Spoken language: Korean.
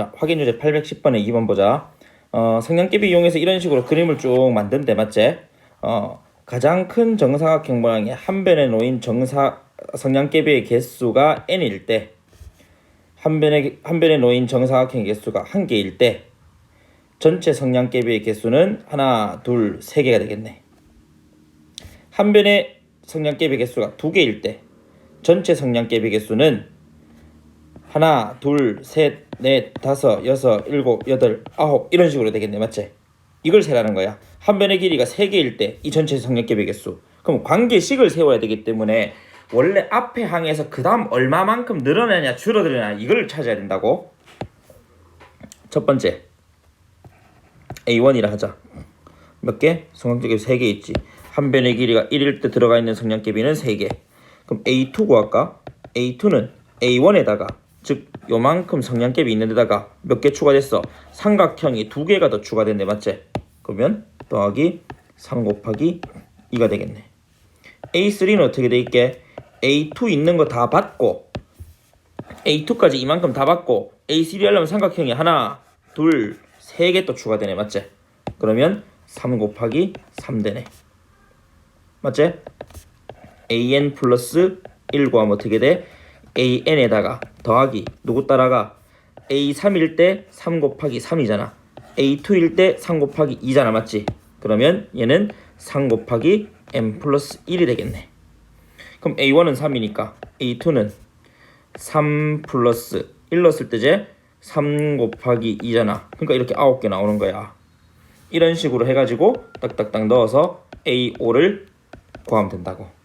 자, 확인 주제 810번에 2번 보자. 어, 성냥개비 이용해서 이런 식으로 그림을 쭉 만든대, 맞지? 어, 가장 큰 정사각형 모양의 한 변에 놓인 정사 성냥개비의 개수가 n일 때, 한 변에 한 변에 놓인 정사각형의 개수가 한 개일 때, 전체 성냥개비의 개수는 하나, 둘, 세 개가 되겠네. 한 변의 성냥개비 개수가 두 개일 때, 전체 성냥개비 개수는 하나, 둘, 셋, 넷, 다섯, 여섯, 일곱, 여덟, 아홉 이런 식으로 되겠네, 맞지? 이걸 세라는 거야. 한 변의 길이가 세 개일 때 이 전체 성역개비 개수. 그럼 관계식을 세워야 되기 때문에 원래 앞에 항에서 그 다음 얼마만큼 늘어나냐 줄어드느냐 이걸 찾아야 된다고. 첫 번째 A1이라 하자. 몇 개? 성냥개비 세 개 있지. 한 변의 길이가 1일 때 들어가 있는 성냥개비는 세 개. 그럼 A2 구할까? A2는 A1에다가 즉 요만큼 성냥개비 있는 데다가 몇 개 추가됐어? 삼각형이 두 개가 더 추가됐네 맞지? 그러면 더하기 3 곱하기 2가 되겠네 A3는 어떻게 돼 있게? A2 있는 거 다 받고 A2까지 이만큼 다 받고 A3 하려면 삼각형이 하나 둘세 개 또 추가되네 맞지? 그러면 3 곱하기 3 되네 맞지? an 플러스 1 구하면 어떻게 돼? An에다가 더하기 누구 따라가? A3일 때 3 곱하기 3이잖아. A2일 때 3 곱하기 2잖아. 맞지? 그러면 얘는 3 곱하기 n 플러스 1이 되겠네. 그럼 a1은 3이니까 a2는 3 플러스 1 넣었을 때제 3 곱하기 2잖아. 그러니까 이렇게 9개 나오는 거야. 이런 식으로 해가지고 딱딱딱 넣어서 a5를 구하면 된다고